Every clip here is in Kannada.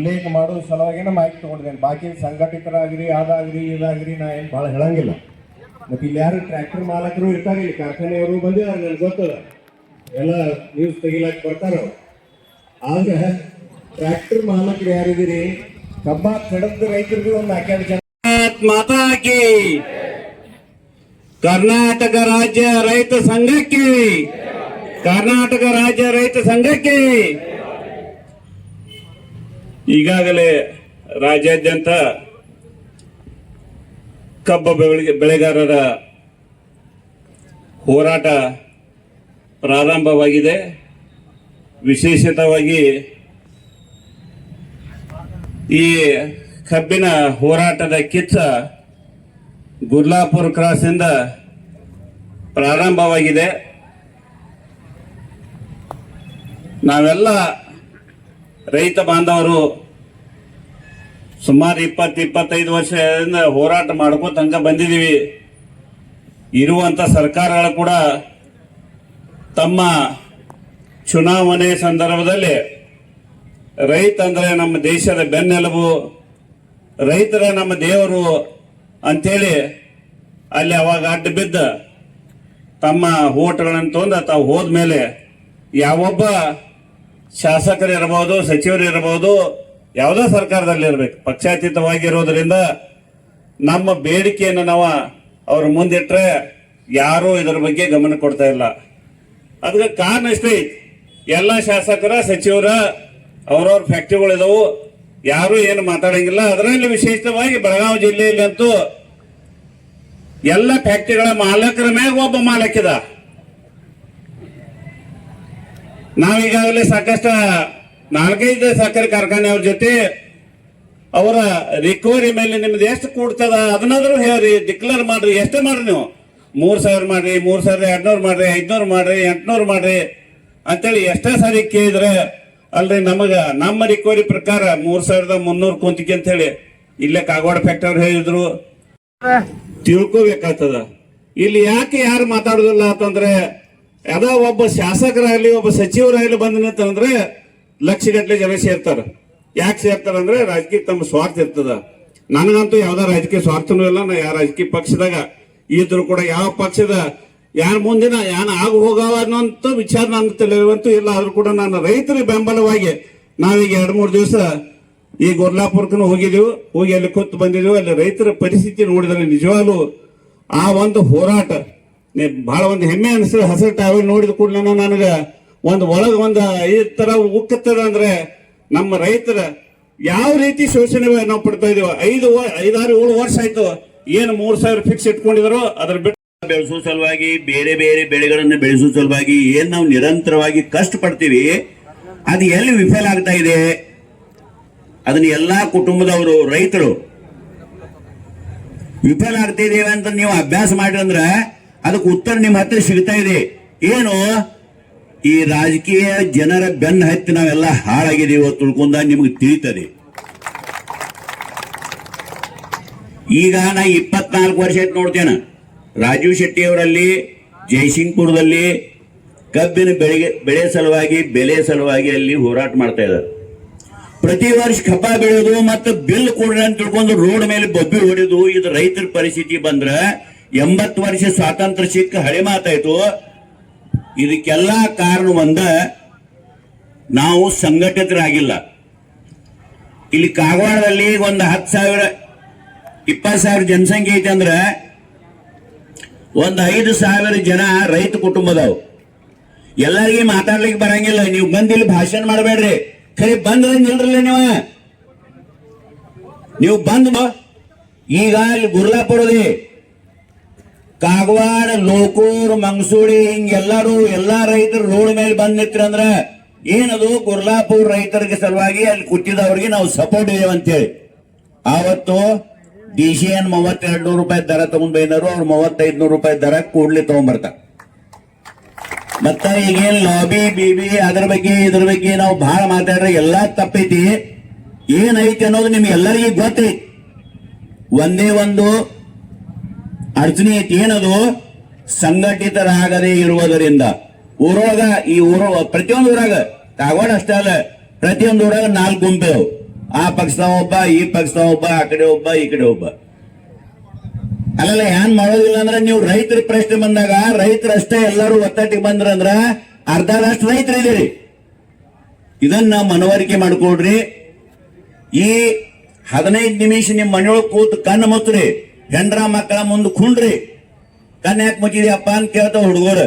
ಉಲ್ಲೇಖ ಮಾಡೋ ಸಲುವಾಗಿನ ಮಾಹಿತಿ ತಗೊಂಡಿದ್ದೇನೆ. ಬಾಕಿ ಸಂಘಟಿತರಾಗ್ರಿ, ಅದಾಗ್ರಿ, ಇದಾಗ್ರಿ, ನಾ ಏನು ಭಾಳ ಹೇಳಂಗಿಲ್ಲ. ಮತ್ತೆ ಇಲ್ಲಿ ಯಾರು ಟ್ರ್ಯಾಕ್ಟರ್ ಮಾಲಕರು ಇರ್ತಾರೆ, ಇಲ್ಲಿ ಕಾರ್ಖಾನೆಯವರು ಬಂದಿದ್ದಾರೆ, ನನಗೆ ಗೊತ್ತದ. ಎಲ್ಲ ನ್ಯೂಸ್ ತೆಗಿಲಾಕ್ ಬರ್ತಾರ ಆದ್ರೆ ಟ್ರ್ಯಾಕ್ಟರ್ ಮಾಲಕರು ಯಾರಿದ್ದೀರಿ? ಕಬ್ಬ ಕಡದ ರೈತರಿಗೆ ಒಂದು ನಾಲ್ಕೆರಡು ಜನ. ಮಾತಾಕಿ. ಕರ್ನಾಟಕ ರಾಜ್ಯ ರೈತ ಸಂಘಕ್ಕೆ. ಕರ್ನಾಟಕ ರಾಜ್ಯ ರೈತ ಸಂಘಕ್ಕೆ. ಈಗಾಗಲೇ ರಾಜ್ಯಾದ್ಯಂತ ಕಬ್ಬು ಬೆಳೆ- ಬೆಳೆಗಾರರ ಹೋರಾಟ ಪ್ರಾರಂಭವಾಗಿದೆ. ವಿಶೇಷತವಾಗಿ ಈ ಕಬ್ಬಿನ ಹೋರಾಟದ ಕಿಚ್ಚ ಗುರ್ಲಾಪುರ್ ಕ್ರಾಸ್ ಇಂದ ಪ್ರಾರಂಭವಾಗಿದೆ. ನಾವೆಲ್ಲ ರೈತ ಬಾಂಧವರು ಸುಮಾರು ಇಪ್ಪತ್ತು, ಇಪ್ಪತ್ತೈದು ವರ್ಷದಿಂದ ಹೋರಾಟ ಮಾಡ್ಕೋ ತನಕ ಬಂದಿದ್ದೀವಿ. ಇರುವಂತ ಸರ್ಕಾರಗಳು ಕೂಡ ತಮ್ಮ ಚುನಾವಣೆ ಸಂದರ್ಭದಲ್ಲಿ ರೈತ ಅಂದ್ರೆ ನಮ್ಮ ದೇಶದ ಬೆನ್ನೆಲುಬು, ರೈತರ ನಮ್ಮ ದೇವರು ಅಂತೇಳಿ ಅಲ್ಲಿ ಅವಾಗ ಅಡ್ಡ ಬಿದ್ದ ತಮ್ಮ ಓಟ್ಗಳನ್ನು ತೊಂದ ತಾವು ಹೋದ್ಮೇಲೆ ಯಾವೊಬ್ಬ ಶಾಸಕರು ಇರಬಹುದು ಸಚಿವರು ಇರಬಹುದು ಯಾವುದೋ ಸರ್ಕಾರದಲ್ಲಿ ಇರಬೇಕು ಪಕ್ಷಾತೀತವಾಗಿರೋದ್ರಿಂದ ನಮ್ಮ ಬೇಡಿಕೆಯನ್ನು ನಾವು ಅವ್ರ ಮುಂದಿಟ್ಟರೆ ಯಾರೂ ಇದರ ಬಗ್ಗೆ ಗಮನ ಕೊಡ್ತಾ ಇಲ್ಲ. ಅದಕ್ಕೆ ಕಾರಣ ಐತಿ. ಎಲ್ಲ ಶಾಸಕರ, ಸಚಿವರ, ಅವ್ರವ್ರ ಫ್ಯಾಕ್ಟ್ರಿಗಳು ಯಾರೂ ಯಾರು ಏನು ಮಾತಾಡಂಗಿಲ್ಲ. ಅದರಲ್ಲಿ ವಿಶೇಷವಾಗಿ ಬೆಳಗಾವಿ ಜಿಲ್ಲೆಯಲ್ಲಿ ಅಂತೂ ಎಲ್ಲ ಫ್ಯಾಕ್ಟ್ರಿಗಳ ಮಾಲಕರ ಮ್ಯಾಗ ಒಬ್ಬ ಮಾಲಕಿದ. ನಾವೀಗಾಗಲೇ ಸಾಕಷ್ಟು ನಾಲ್ಕೈದು ಸಕ್ಕರೆ ಕಾರ್ಖಾನೆಯವ್ರ ಜೊತೆ ಅವರ ರಿಕವರಿ ಮೇಲೆ ನಿಮ್ದು ಎಷ್ಟು ಕೂಡ್ತದ ಅದನ್ನಾದ್ರೂ ಹೇಳ್ರಿ ಡಿಕ್ಲೇರ್ ಮಾಡ್ರಿ, ಎಷ್ಟೇ ಮಾಡ್ರಿ ನೀವು. ಮೂರ್ ಸಾವಿರ ಮಾಡ್ರಿ, ಮೂರು ಸಾವಿರ ಎರಡ್ನೂರು ಮಾಡ್ರಿ, ಐದ್ನೂರು ಮಾಡ್ರಿ, ಎಂಟ್ನೂರು ಮಾಡ್ರಿ ಅಂತೇಳಿ ಎಷ್ಟೇ ಸಾರಿ ಕೇಳಿದ್ರೆ ಅಲ್ರಿ ನಮಗ, ನಮ್ಮ ರಿಕವರಿ ಪ್ರಕಾರ ಮೂರ್ ಸಾವಿರದ ಮುನ್ನೂರು ಕುಂತಿಗೆ ಅಂತ ಹೇಳಿ ಇಲ್ಲೇ ಕಾಗವಾಡ ಫ್ಯಾಕ್ಟರಿ ಅವ್ರು ಹೇಳಿದ್ರು. ತಿಳ್ಕೋಬೇಕಾಗ್ತದ. ಇಲ್ಲಿ ಯಾಕೆ ಯಾರು ಮಾತಾಡುದಿಲ್ಲ ಅಂತಂದ್ರೆ ಯಾವ್ದೋ ಒಬ್ಬ ಶಾಸಕರಾಗಲಿ, ಒಬ್ಬ ಸಚಿವರಾಗಲಿ ಬಂದ ಅಂತಂದ್ರೆ ಲಕ್ಷಗಟ್ಟಲೆ ಜನ ಸೇರ್ತಾರೆ. ಯಾಕೆ ಸೇರ್ತಾರ ಅಂದ್ರೆ ರಾಜಕೀಯ ತಮ್ಮ ಸ್ವಾರ್ಥ ಇರ್ತದ. ನನಗಂತೂ ಯಾವ್ದೋ ರಾಜಕೀಯ ಸ್ವಾರ್ಥನೂ ಇಲ್ಲ. ನಾ ಯಾವ ರಾಜಕೀಯ ಪಕ್ಷದಾಗ ಇದ್ರು ಕೂಡ ಯಾವ ಪಕ್ಷದ ಯಾರ ಮುಂದಿನ ಯಾನ ಆಗ ಹೋಗವ ಅನ್ನೋಂಥ ವಿಚಾರ ನನ್ನ ತಲೆಯವಂತೂ ಇಲ್ಲ. ಆದ್ರೂ ಕೂಡ ನಾನು ರೈತರಿಗೆ ಬೆಂಬಲವಾಗಿ ನಾವೀಗ ಎರಡು ಮೂರು ದಿವಸ ಈ ಗೊರ್ಲಾಪುರಕ್ಕೂ ಹೋಗಿದೀವಿ. ಹೋಗಿ ಅಲ್ಲಿ ಕೂತು ಬಂದಿದೀವಿ. ಅಲ್ಲಿ ರೈತರ ಪರಿಸ್ಥಿತಿ ನೋಡಿದ್ರೆ ನಿಜವಾಗ್ಲೂ ಆ ಒಂದು ಹೋರಾಟ ಬಹಳ ಒಂದು ಹೆಮ್ಮೆ ಅನಿಸ್ತದೆ ಹಸಿರು ಟಾವೆಲ್ ನೋಡಿದ ಕೂಡಲೇ ನನಗೆ ಒಂದು ಒಳಗೆ ಒಂದು ಈ ತರ ಉಕ್ಕತ್ತದ ಅಂದ್ರೆ ನಮ್ಮ ರೈತರ ಯಾವ ರೀತಿ ಶೋಷಣೆ ನಾವು ಪಡ್ತಾ ಇದೀವ, ಐದು ಐದಾರು ಏಳು ವರ್ಷ ಆಯ್ತು, ಏನು ಮೂರ್ ಸಾವಿರ ಫಿಕ್ಸ್ ಇಟ್ಕೊಂಡಿದ್ರು, ಅದ್ರ ಬಿಟ್ಟು ಬೆಳೆಸುವ ಸಲುವಾಗಿ, ಬೇರೆ ಬೇರೆ ಬೆಳೆಗಳನ್ನು ಬೆಳೆಸುವ ಸಲುವಾಗಿ ಏನ್ ನಾವು ನಿರಂತರವಾಗಿ ಕಷ್ಟ ಪಡ್ತೀವಿ, ಅದು ಎಲ್ಲಿ ವಿಫಲ ಆಗ್ತಾ ಇದೆ, ಅದನ್ನ ಎಲ್ಲಾ ಕುಟುಂಬದವರು, ರೈತರು ವಿಫಲ ಆಗ್ತಿದ್ದೇವೆ ಅಂತ ನೀವು ಅಭ್ಯಾಸ ಮಾಡಿದ್ರೆ ಅದಕ್ಕೆ ಉತ್ತರ ನಿಮ್ಮ ಹತ್ತಿರ ಸಿಗ್ತಾ ಇದೆ. ಏನು? ಈ ರಾಜಕೀಯ ಜನರ ಬೆನ್ನ ಹತ್ತಿ ನಾವೆಲ್ಲ ಹಾಳಾಗಿದ್ದೀವಿ ತಿಳ್ಕೊಂಡ ನಿಮಗೆ ತಿಳಿತದೆ. ಈಗ ನಾ ಇಪ್ಪತ್ನಾಲ್ಕು ವರ್ಷ ಆಯ್ತು ನೋಡ್ತೇನೆ. ರಾಜೀವ್ ಶೆಟ್ಟಿ ಅವರಲ್ಲಿ ಜಯಸಿಂಗ್ಪುರದಲ್ಲಿ ಕಬ್ಬಿನ ಬೆಳೆಗೆ, ಬೆಳೆ ಸಲುವಾಗಿ, ಬೆಲೆ ಸಲುವಾಗಿ ಅಲ್ಲಿ ಹೋರಾಟ ಮಾಡ್ತಾ ಇದ್ದಾರೆ. ಪ್ರತಿ ವರ್ಷ ಕಬ್ಬ ಬೆಳೆಯೋದು ಮತ್ತು ಬಿಲ್ ಕೊಡ್ರಿ ಅಂತ ತಿಳ್ಕೊಂಡು ರೋಡ್ ಮೇಲೆ ಬಬ್ಬಿ ಹೊಡೆದು ಇದು ರೈತರ ಪರಿಸ್ಥಿತಿ ಬಂದ್ರ ಎಂಬತ್ತು ವರ್ಷ ಸ್ವಾತಂತ್ರ್ಯ ಸಿಕ್ಕ ಹಳೆ ಮಾತಾಯ್ತು. ಇದಕ್ಕೆಲ್ಲ ಕಾರಣ ಒಂದ, ನಾವು ಸಂಘಟಿತರಾಗಿಲ್ಲ. ಇಲ್ಲಿ ಕಾಗವಾಡದಲ್ಲಿ ಒಂದು ಹತ್ತು ಸಾವಿರ, ಇಪ್ಪತ್ತು ಸಾವಿರ ಜನಸಂಖ್ಯೆ ಐತೆ ಅಂದ್ರೆ, ಒಂದು ಐದು ಸಾವಿರ ಜನ ರೈತ ಕುಟುಂಬದವು. ಎಲ್ಲರಿಗೆ ಮಾತಾಡ್ಲಿಕ್ಕೆ ಬರಂಗಿಲ್ಲ. ನೀವು ಬಂದು ಇಲ್ಲಿ ಭಾಷಣ ಮಾಡಬೇಡ್ರಿ. ಖರೀ ಬಂದ್ ನಿಲ್ರಲ್ಲ ನೀವು. ನೀವು ಬಂದು ಈಗ ಇಲ್ಲಿ ಗುರ್ಲಾಪುರದಿ ಕಾಗವಾಡ, ಲೋಕೂರ್ ಹಿಂಗ್ ಹಿಂಗೆಲ್ಲರೂ ಎಲ್ಲಾ ರೈತರು ರೋಡ್ ಮೇಲೆ ಬಂದ್ ನಿಂತ್ರಂದ್ರ ಏನದು? ಕುರ್ಲಾಪುರ್ ರೈತರಿಗೆ ಸಲುವಾಗಿ ಅಲ್ಲಿ ಕುಟ್ಟಿದವ್ರಿಗೆ ನಾವು ಸಪೋರ್ಟ್ ಇದೇವೆ ಅಂತೇಳಿ. ಆವತ್ತು ಡಿ ಸಿ ಎನ್ ಮೂವತ್ತೆರಡು ನೂರು ರೂಪಾಯಿ ದರ ತಗೊಂಡ್ ಬೈದರು ಅವ್ರು ಮೂವತ್ತೈದು ನೂರು ರೂಪಾಯಿ ದರ ಕೂಡ್ಲಿ ತಗೊಂಡ್ಬರ್ತಾರೆ ಮತ್ತ ಈಗೇನ್ ಲಾಬಿ ಬಿಬಿ ಅದ್ರ ಬಗ್ಗೆ, ಇದ್ರ ಬಗ್ಗೆ ನಾವು ಬಹಳ ಮಾತಾಡ್ರೆ ಎಲ್ಲಾ ತಪ್ಪೈತಿ. ಏನೈತಿ ಅನ್ನೋದು ನಿಮ್ಗೆ ಎಲ್ಲರಿಗೂ ಗೊತ್ತೈತಿ. ಒಂದೇ ಒಂದು ಅಡಚಣೆ ಏನದು ಸಂಘಟಿತರಾಗದೇ ಇರುವುದರಿಂದ. ಊರೊಳಗ ಈ ಊರ ಪ್ರತಿಯೊಂದು ಊರಾಗ ಕಾಗವಾಡ ಅಷ್ಟೇ ಅಲ್ಲ, ಪ್ರತಿಯೊಂದು ಊರಾಗ ನಾಲ್ಕು ಗುಂಪೆ ಅವು ಆ ಪಕ್ಷದ ಒಬ್ಬ, ಈ ಪಕ್ಷದ ಒಬ್ಬ, ಆ ಕಡೆ ಒಬ್ಬ, ಈ ಕಡೆ ಒಬ್ಬ. ಅಲ್ಲಲ್ಲ, ಏನ್ ಮಾಡೋದಿಲ್ಲ ಅಂದ್ರೆ ನೀವು ರೈತರ ಪ್ರಶ್ನೆ ಬಂದಾಗ ರೈತರಷ್ಟೇ ಎಲ್ಲರೂ ಒತ್ತಟ್ಟಿಗೆ ಬಂದ್ರಂದ್ರ ಅರ್ಧದಷ್ಟು ರೈತರಿದ್ದೀರಿ ಇದನ್ನ ಮನವರಿಕೆ ಮಾಡ್ಕೊಡ್ರಿ ಈ ಹದಿನೈದು ನಿಮಿಷ ನಿಮ್ಮ ಮನೆಯೊಳಗೆ ಕೂತು ಕಣ್ಣು ಮುಚ್ಚ್ರಿ. ಹೆಂಡ್ರ ಮಕ್ಕಳ ಮುಂದೆ ಕುಂಡ್ರಿ. ಕನ್ಯಾಕ್ ಯಾಕೆ ಮುಚ್ಚಿದ್ಯಪ್ಪ ಅಂತ ಕೇಳ್ತಾವ ಹುಡುಗರು.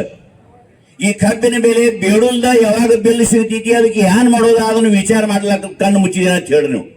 ಈ ಕಬ್ಬಿನ ಬೆಲೆ ಬೇಡುಲ್ದ ಯಾವಾಗ ಬೆಲ್ಲ ಸಿಗ್ತೈತಿ ಅದಕ್ಕೆ ಏನ್ ಮಾಡೋದು? ಅದನ್ನು ವಿಚಾರ ಮಾಡ್ಲಾಕ ಕಣ್ಣು ಮುಚ್ಚಿದೆ ಅಂತ ಹೇಳಿ ನೀವು.